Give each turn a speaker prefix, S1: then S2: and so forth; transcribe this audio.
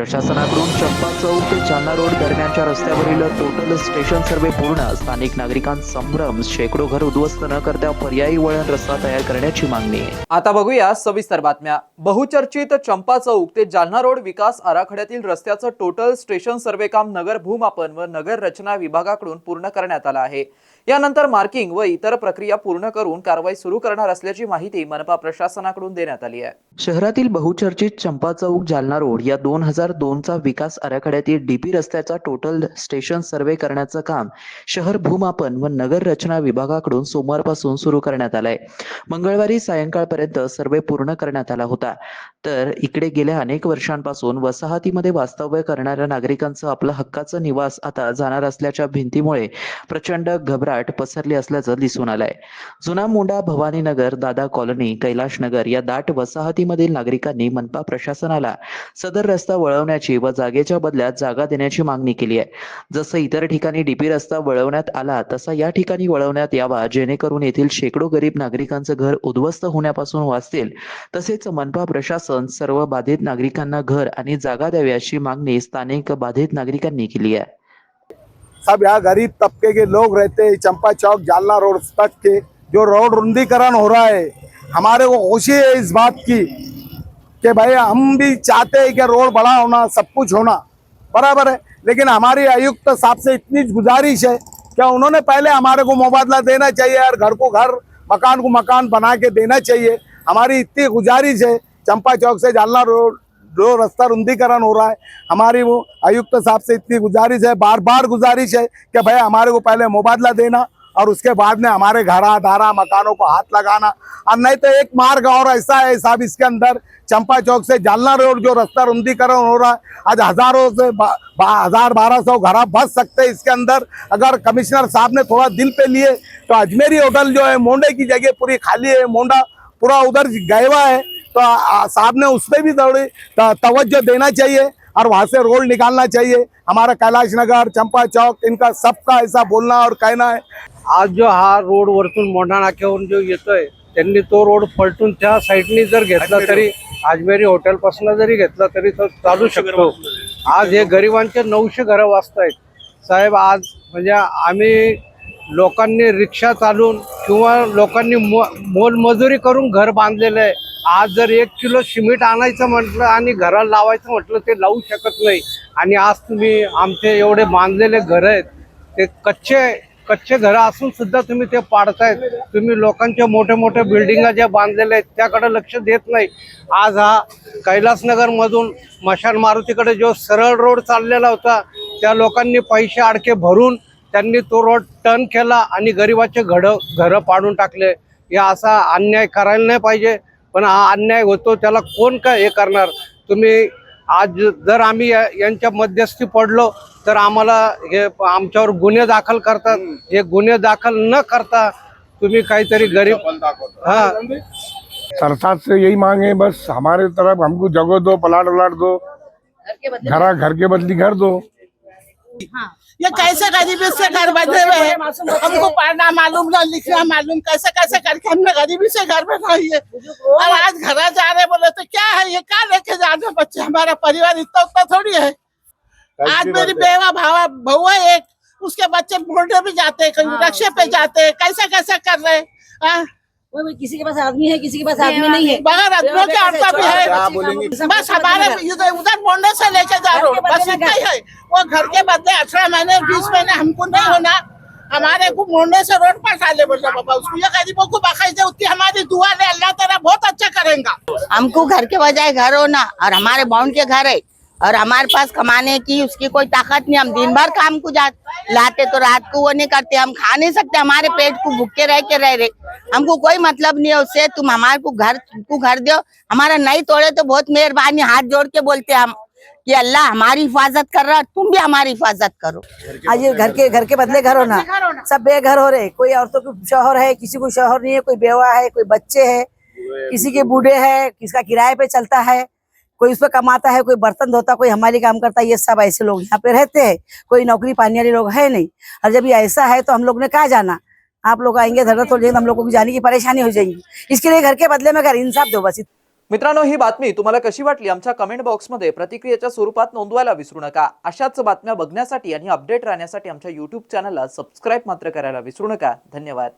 S1: प्रशासनाकडून चंपा चौक ते जालना रोड दरम्यानच्या रस्त्यावरील टोटल स्टेशन सर्वे पूर्ण स्थानिक नागरिकांत संभ्रम शेकडो घर उद्ध्वस्त न करता पर्यायी वळण रस्ता तयार करण्याची मागणी.
S2: आता बघूया सविस्तर बातम्या. बहुचर्चित चंपा चौक ते जालना रोड विकास आराखड्यातील रस्त्याचं टोटल स्टेशन सर्वे काम नगर भूमापन व नगर रचना विभागाकडून पूर्ण करण्यात आलं आहे. यानंतर मार्किंग व इतर प्रक्रिया पूर्ण करून कारवाई सुरू करणार असल्याची माहिती मनपा प्रशासनाकडून देण्यात आली आहे.
S1: शहरातील बहुचर्चित चंपा चौक जालना रोड या दोन हजार दोनचा विकास आराखड्यातील डीपी रस्त्याचा टोटल स्टेशन सर्वे करण्याचं काम शहर भूमापन व नगर रचना विभागाकडून सोमवारपासून सुरू करण्यात आलंय. मंगळवारी सायंकाळपर्यंत सर्वे पूर्ण करण्यात आला होता. तर इकडे गेल्या अनेक वर्षांपासून वसाहतीमध्ये वास्तव्य करणाऱ्या नागरिकांचं आपलं हक्काचं निवास आता जाणार असल्याच्या भिंतीमुळे प्रचंड घबराट पसरली असल्याचं दिसून आलंय. जुना मोंडा भवानीनगर दादा कॉलनी कैलाश नगर या दाट वसाहतीमधील नागरिकांनी मनपा प्रशासनाला सदर रस्ता वळवण्याची व जागेच्या बदल्यात जागा देण्याची मागणी केली आहे. जसं इतर ठिकाणी डीपी रस्ता वळवण्यात आला तसा या ठिकाणी वळवण्यात यावा जेणेकरून येथील शेकडो गरीब नागरिकांचं घर उद्ध्वस्त होण्यापासून वाचतील. तसेच मनपा प्रशासन सर्व बाधित नागरिकांना घर आणि जागा द्यावी अशी मागणी स्थानिक बाधित नागरिकांनी केली आहे.
S3: सब यहाँ गरीब तबके के लोग रहते हैं, चंपा चौक, जालना रोड तक के, जो रोड रुंदीकरण हो रहा है, हमारे को खुशी है इस बात की, कि भाई हम भी चाहते हैं कि रोड बड़ा होना, सब कुछ होना, बराबर है। लेकिन हमारी आयुक्त साहब से इतनी गुजारिश है कि उन्होंने पहले हमारे को मुबादला देना चाहिए और घर को घर, मकान को मकान बना के देना चाहिए। हमारी इतनी गुजारिश है, चंपा चौक से जालना रोड जो रास्ता रुंदीकरण हो रहा है हमारी वो आयुक्त साहब से इतनी गुजारिश है बार बार गुजारिश है कि भाई हमारे को पहले मुबादला देना और उसके बाद में हमारे घरा धारा मकानों को हाथ लगाना। और नहीं तो एक मार्ग और ऐसा है साहब इसके अंदर चंपा चौक से जालना रोड जो रास्ता रुंदीकरण हो रहा है आज हज़ारों से बा, बा, हज़ार बारह सौ घर बस सकते हैं इसके अंदर। अगर कमिश्नर साहब ने थोड़ा दिल पे लिए तो अजमेरी होटल जो है मोंडे की जगह पूरी खाली है मोंडा पूरा उधर हुआ है। तो साहब ने उस पर भी थोड़ी तवज्जो देना चाहिए और वहां से रोड निकालना चाहिए। हमारा कैलाश नगर चंपा चौक इनका सबका ऐसा बोलना और कहना है।
S4: आज जो हा रोड वरतून मोंढा नाक्यावरून जो येतोय त्यांनी तो रोड पलटून त्या साईडनी जर घेतला तरी आजमेरी हॉटेल पासून जरी घेतला तरी तो चालू शकतो. आज हे गरिबांचे नऊशे घरं वाचतायत. साहेब आज म्हणजे आम्ही लोकांनी रिक्षा चालून किंवा लोकांनी मो मोलमजुरी करून घर बांधलेलं आहे. आज जर एक किलो सिमेंट आणायचं म्हटलं आणि घराला लावायचं म्हटलं ते लावू शकत नाही. आणि आज तुम्ही आमचे एवढे बांधलेले घर आहेत ते कच्चे कच्चे घरं असून सुद्धा तुम्ही ते पाडतायत. तुम्ही लोकांच्या मोठ्या मोठ्या बिल्डिंगा ज्या बांधलेल्या आहेत त्याकडे लक्ष देत नाही. आज हा कैलासनगरमधून मशान मारुतीकडे जो सरळ रोड चाललेला होता त्या लोकांनी पैसे अडके भरून त्यांनी तो रोड टर्न केला आणि गरिबाचे घड घरं पाडून टाकले. या असा अन्याय करायला नाही पाहिजे. पण हा अन्याय होतो त्याला कोण काय हे करणार? तुम्ही आज जर आम्ही यांच्या मध्यस्थी पडलो तर आम्हाला हे आमच्यावर गुन्हे दाखल करतात. हे गुन्हे दाखल न करता तुम्ही काहीतरी गरीब हा.
S5: सरकार से यही मांग है बस हमारे तरफ हमको जगह दो प्लाट व्लाट दो घरा घर के बदली घर दो।
S6: ये कैसे गरीबी से घर बैठे हुए हैं? हमको पढ़ना मालूम ना लिखना मालूम कैसे कैसे करके हमने गरीबी से घर में रही है। और आज घर जा रहे बोले तो क्या है? ये क्या लेके जा रहे बच्चे? हमारा परिवार इतना उतना थोड़ी है। आज मेरी बेवा भावा बहू है एक उसके बच्चे मोटे भी जाते हैं कहीं रक्षे पे जाते हैं कैसे कैसे कर रहे हैं? हाँ?
S7: वो किसी के पास आदमी है किसी के पास आदमी नहीं है।
S6: बगैर आदमियों के औरतें भी है। बस हमारे उधर मोड़ने से लेके जा रहे हो बस इतना ही है। वो घर के बदले अठारह महीने बीस महीने हमको नहीं होना। हमारे को मोड़ने से रोड पर डाले बोलते बाबा। उसको ये गरीबों को बाकायदे उतनी हमारी दुआ ले अल्लाह तेरा बहुत अच्छा करेगा।
S7: हमको घर के बजाय घर होना और हमारे बाउंड के घर है। और हमारे पास कमाने की उसकी कोई ताकत नहीं हम दिन भर काम को जा लाते तो रात को वो नहीं करते हम खा नहीं सकते हमारे पेट को भूखे रह के रह रहे। हमको कोई मतलब नहीं है उससे तुम हमारे को घर को घर दो हमारा नहीं तोड़े तो बहुत मेहरबानी हाथ जोड़ के बोलते हम कि अल्लाह हमारी हिफाजत कर रहा तुम भी हमारी हिफाजत करो।
S8: आज ये घर के घर के बदले घर होना सब बेघर हो रहे कोई औरतों को शोहर है किसी को शोहर नहीं है कोई बेवा है कोई बच्चे है किसी के बूढ़े है किसका किराए पे चलता है कोई उस पर कमाता है कोई बर्तन धोता कोई हमारी काम करता है ये सब ऐसे लोग यहाँ पे रहते हैं। कोई नौकरी पाने वाले लोग है नहीं। और जब ये ऐसा है तो हम लोग ने कहा जाना? आप लोग आएंगे धरना तोड़ जाएंगे तो हम लोगों को जाने की परेशानी हो जाएगी। इसके लिए घर के बदले में घर इंसाफ दो बस
S2: मित्रांनो ही बातमी तुम्हाला कशी वाटली? आमच्या कमेंट बॉक्समध्ये प्रतिक्रियेच्या स्वरूपात नोंदवायला विसरू नका. अशाच बातम्या बघण्यासाठी आणि अपडेट राहण्यासाठी आमच्या युट्यूब चॅनलला सबस्क्राईब मात्र करायला विसरू नका. धन्यवाद.